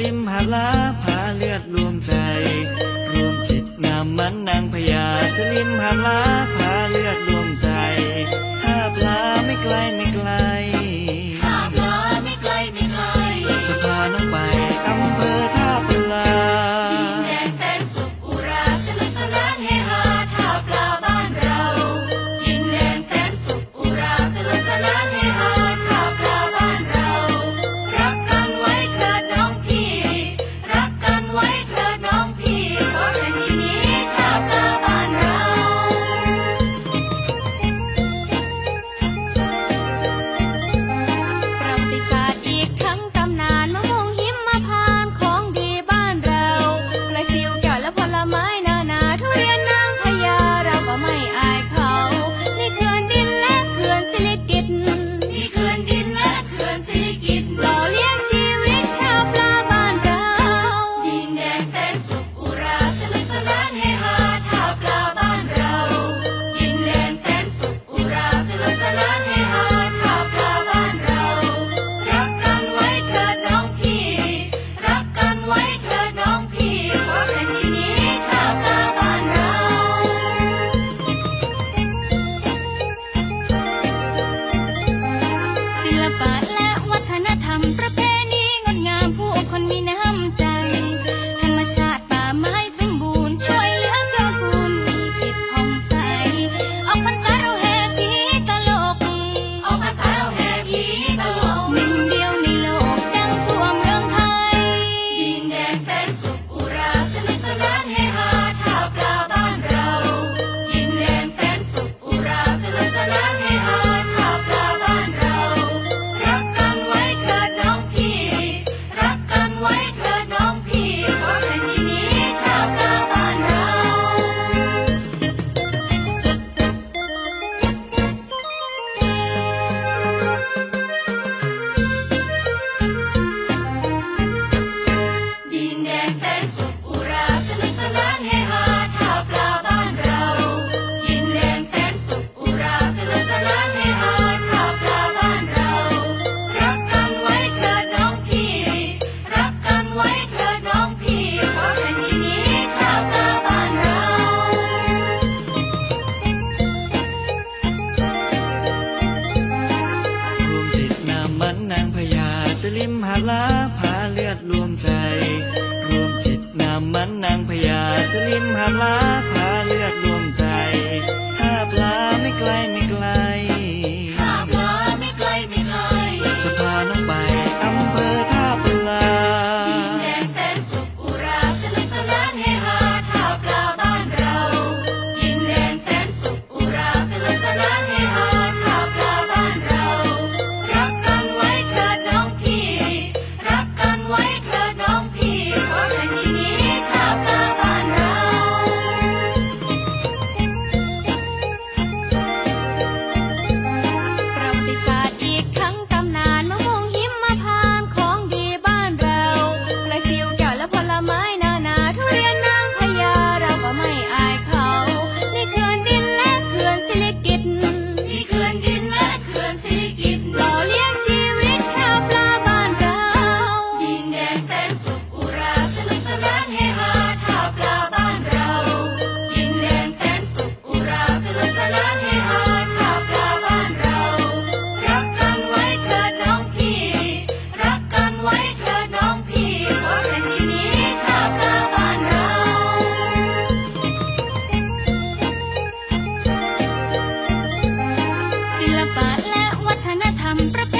ลิมหาลาผาเลือดรวมใจ รวมจิตนำมมันนางพญาสลิมหาลา จะลิมหาลาพาเลือดรวมใจ รวมจิตนำมันนางพญาจะลิมหาลาพาเลือดรวมใจ ถ้าปลาไม่ไกลไม่ไกลำประ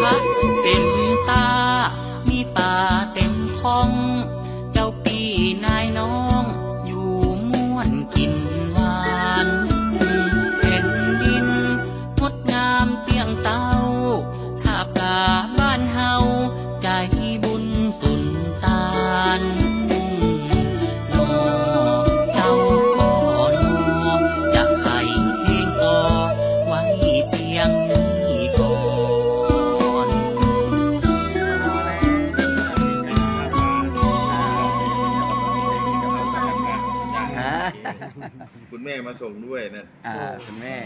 huh? Benji. คุณแม่มาส่งด้วยนะ อ่าคุณแม่